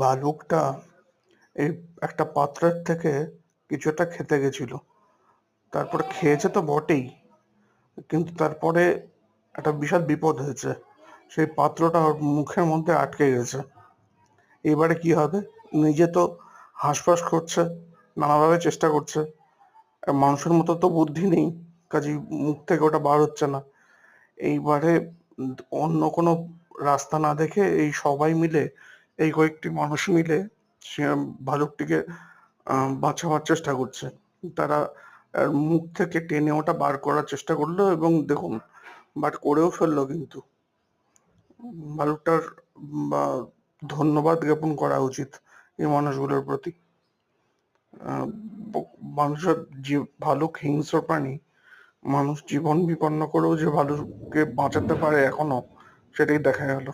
ভালুকটা এই একটা পাত্রের থেকে কিছু একটা খেতে গেছিল। তারপরে খেয়েছে তো বটেই, কিন্তু তারপরে একটা বিশাল বিপদ হয়েছে। সেই পাত্রটা ওর মুখের মধ্যে আটকে গেছে। এবারে কি হবে? নিজে তো হাঁসফাঁস করছে, নানাভাবে চেষ্টা করছে। মানুষের মতো তো বুদ্ধি নেই কাজেই মুখ থেকে ওটা বার হচ্ছে না। এইবারে অন্য কোনো রাস্তা না দেখে এই সবাই মিলে এই কয়েকটি মানুষ মিলে সে ভালুকটিকে বাঁচাবার চেষ্টা করছে। তারা মুখ থেকে টেনে ওটা বার করার চেষ্টা করল এবং দেখুন, বার করেও ফেলল কিন্তু। ভালুকটার ধন্যবাদ জ্ঞাপন করা উচিত এই মানুষগুলোর প্রতি। মানুষের যে ভালুক হিংস্র প্রাণী, মানুষ জীবন বিপন্ন করেও যে ভালুককে বাঁচাতে পারে এখনও, সেটাই দেখা গেল।